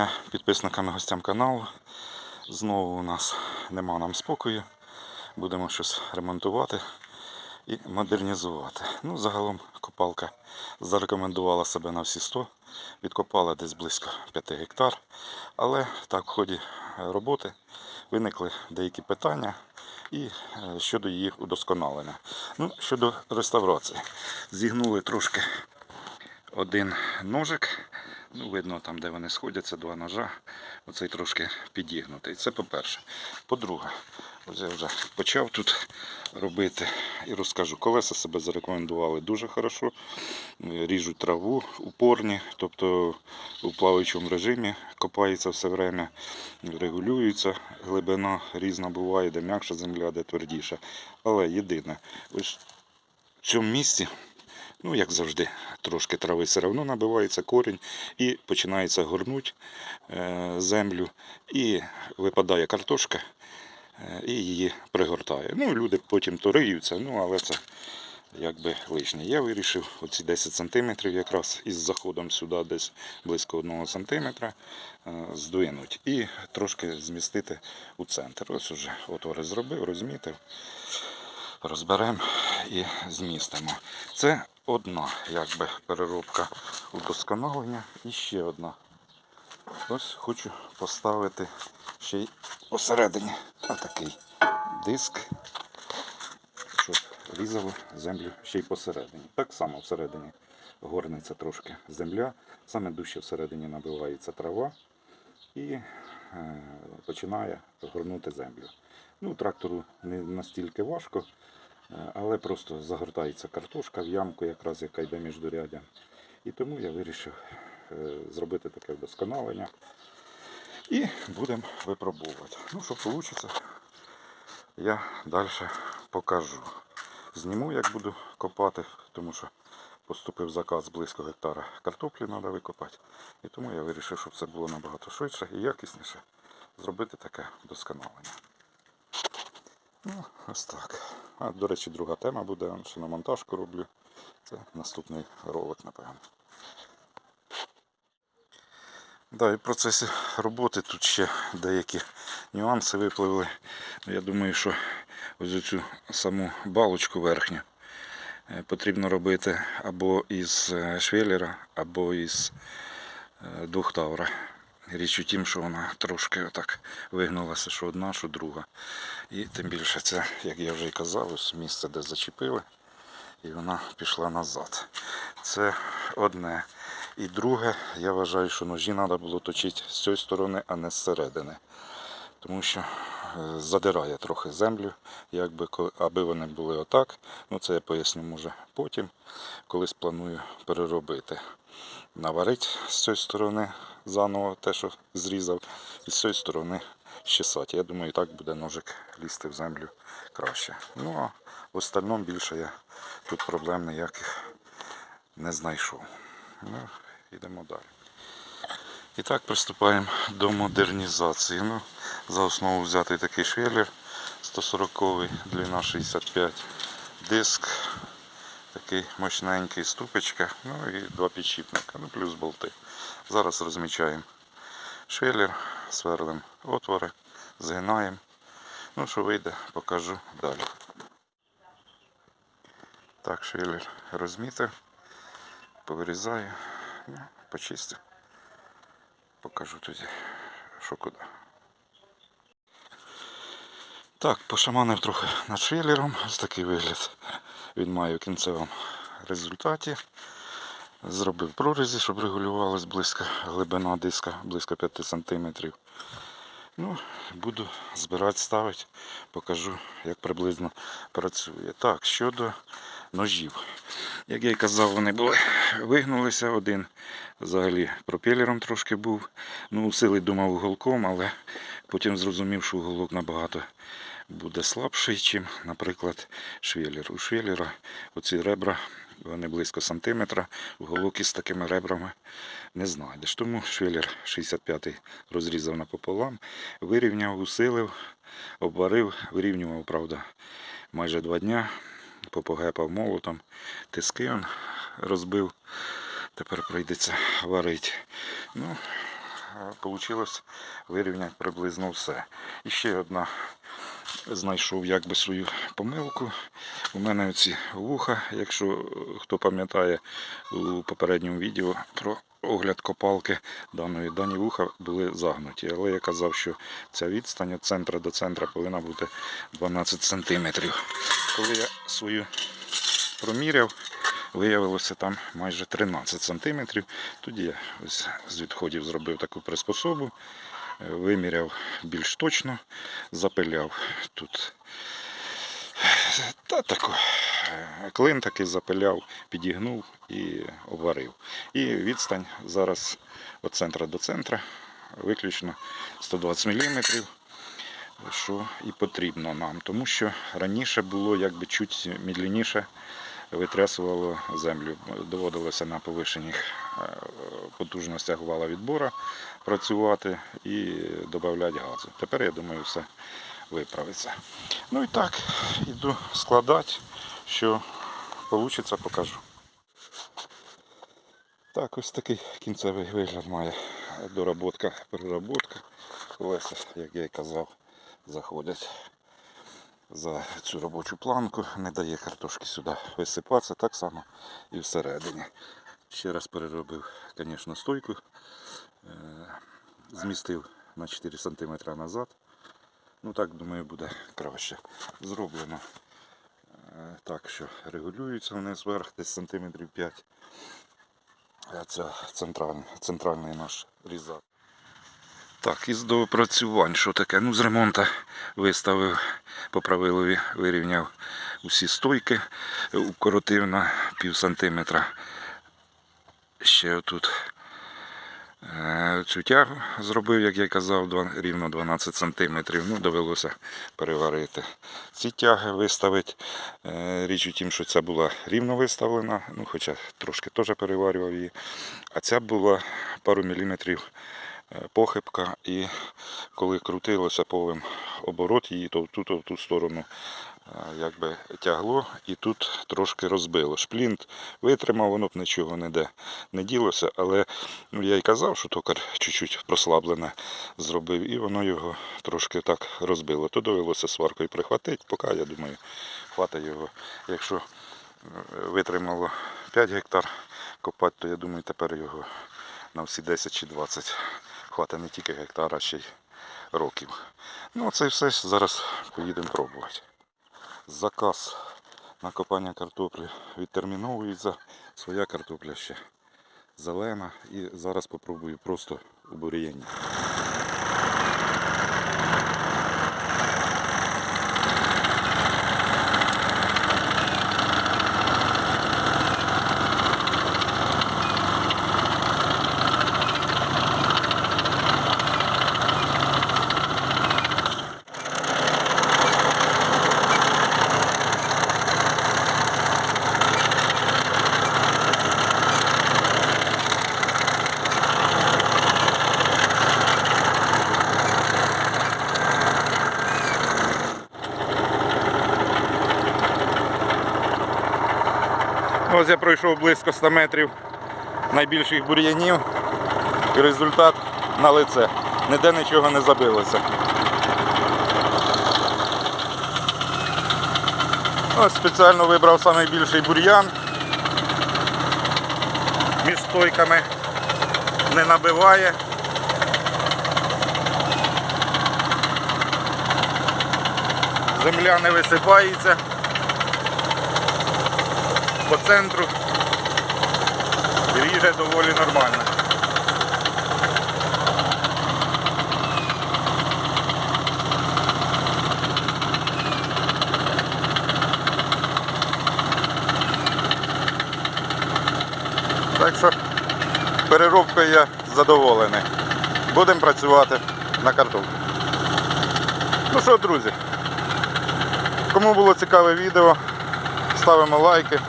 Дня підписникам і гостям каналу. Знову у нас нема нам спокою. Будемо щось ремонтувати і модернізувати. Ну, загалом копалка зарекомендувала себе на всі 100. Відкопала десь близько 5 гектар. Але так в ході роботи виникли деякі питання і е, щодо її удосконалення. Ну, щодо реставрації. Зігнули трошки один ножик. Ну, видно, там, де вони сходяться, два ножа. Оцей трошки підігнутий. Це по-перше. По-друге, ось я вже почав тут робити і розкажу. Колеса себе зарекомендували дуже хорошо. Ріжуть траву упорні, тобто у плаваючому режимі копається все время, регулюється глибина різна буває, де м'якша земля, де твердіша. Але єдине, ось в цьому місці Ну, як завжди, трошки трави все одно набивається корінь і починається горнуть е, землю, і випадає картошка е, і її пригортає. Ну, люди потім то риються, ну, але це якби лишнє. Я вирішив оці 10 см якраз із заходом сюди десь близько 1 см здвинуть і трошки змістити у центр. Ось уже отвори зробив, розмітив розберемо і змістимо. Це одна якби, переробка удосконалення і ще одна. Ось хочу поставити ще й посередині отакий диск, щоб різало землю ще й посередині. Так само всередині горниться трошки земля, саме дужче всередині набивається трава і е, починає горнути землю. Ну, трактору не настільки важко, але просто загортається картошка в ямку, якраз яка йде між дорядям. І тому я вирішив е, зробити таке вдосконалення. І будемо випробовувати. Ну, що вийде, я далі покажу. Зніму, як буду копати, тому що поступив заказ близько гектара картоплі треба викопати. І тому я вирішив, щоб це було набагато швидше і якісніше зробити таке вдосконалення. Ну, ось так. А, до речі, друга тема буде, що на монтажку роблю. Це наступний ролик, напевно. Да, і в процесі роботи тут ще деякі нюанси випливли. Я думаю, що ось цю саму балочку верхню е, потрібно робити або із е, швеллера, або із е, двохтавра. Річ у тім, що вона трошки отак вигнулася, що одна, що друга. І тим більше це, як я вже і казав, ось місце, де зачепили, і вона пішла назад. Це одне. І друге, я вважаю, що ножі треба було точити з цієї сторони, а не зсередини. Тому що задирає трохи землю, якби, аби вони були отак. Ну це я поясню може потім, колись планую переробити. Наварити з цієї сторони заново те, що зрізав, і з цієї сторони щесати. Я думаю, і так буде ножик лізти в землю краще. Ну а в остальному більше я тут проблем ніяких не знайшов. Ну, йдемо далі. І так приступаємо до модернізації. Ну, за основу взятий такий швеллер 140 длина 65 диск, такий мощненький ступочка, ну і два підшипника, ну плюс болти. Зараз розмічаємо швеллер, сверлимо отвори, згинаємо. Ну, що вийде, покажу далі. Так, швеллер розмітив, повирізаю, ну, почистив. Покажу тоді, що куди. Так, пошаманив трохи над швеллером. Ось такий вигляд він має в кінцевому результаті. Зробив прорізі, щоб регулювалась близько глибина диска, близько 5 см. Ну, буду збирати, ставити, покажу, як приблизно працює. Так, щодо ножів. Як я й казав, вони були вигнулися. Один взагалі пропелером трошки був. Ну, усилий думав уголком, але потім зрозумів, що уголок набагато буде слабший, ніж, наприклад, швеллер. У швеллера оці ребра вони близько сантиметра, уголок із такими ребрами не знайдеш. Тому швеллер 65-й розрізав напополам, вирівняв, усилив, обварив, вирівнював, правда, майже два дня. Попогепав молотом, тиски он розбив. Тепер прийдеться варити. Ну, вийшло вирівняти приблизно все. І ще одна знайшов якби свою помилку. У мене оці вуха, якщо е, хто пам'ятає у попередньому відео про огляд копалки даної дані вуха були загнуті. Але я казав, що ця відстань від центра до центра повинна бути 12 см. Коли я свою проміряв, виявилося там майже 13 см. Тоді я з відходів зробив таку приспособу, е, виміряв більш точно, запиляв тут. Та тако. е, Клин такий запиляв, підігнув і обварив. І відстань зараз від центра до центра виключно 120 мм, що і потрібно нам, тому що раніше було якби чуть медленніше витрясувало землю. Доводилося на повишених е, потужностях вала відбора працювати і додати газу. Тепер, я думаю, все виправиться. Ну і так, іду складати, що вийде, покажу. Так, ось такий кінцевий вигляд має доработка, переработка. Колеса, як я і казав, заходять за цю робочу планку, не дає картошки сюди висипатися, так само і всередині. Ще раз переробив, звісно, стойку, е, змістив на 4 см назад. Ну так, думаю, буде краще. Зроблено е, так, що регулюється вниз вверх, десь сантиметрів 5. А Це центральний, центральний наш різак. Так, із доопрацювань, що таке? Ну, з ремонту виставив по правилові, вирівняв усі стойки, укоротив на пів сантиметра. Ще отут е, цю тягу зробив, як я казав, рівно 12 сантиметрів. Ну, довелося переварити. Ці тяги виставити. Е, Річ у тім, що ця була рівно виставлена, ну, хоча трошки теж переварював її. А ця була пару міліметрів похибка, і коли крутилося повим оборот її, то в ту, то в ту сторону е, якби тягло і тут трошки розбило. Шплінт витримав, воно б нічого ніде не ділося, але ну, я й казав, що токар чуть-чуть прослаблене зробив, і воно його трошки так розбило. То довелося сваркою прихватити, поки я думаю, хватить його. Якщо е, витримало 5 гектар копати, то я думаю, тепер його на всі 10 чи 20 хватить не тільки гектара, а ще й років. Ну, це все зараз поїдемо пробувати. Заказ на копання картоплі відтерміновується. Своя картопля ще зелена. І зараз попробую просто у бур'яні. Ось я пройшов близько 100 метрів найбільших бур'янів і результат на лице. Ніде нічого не забилося. Ось спеціально вибрав найбільший бур'ян. Між стойками не набиває. Земля не висипається по центру ріже доволі нормально. Так що переробкою я задоволений. Будемо працювати на картоплю. Ну що, друзі, кому було цікаве відео, ставимо лайки.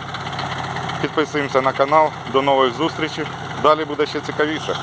Підписуємося на канал. До нових зустрічей. Далі буде ще цікавіше.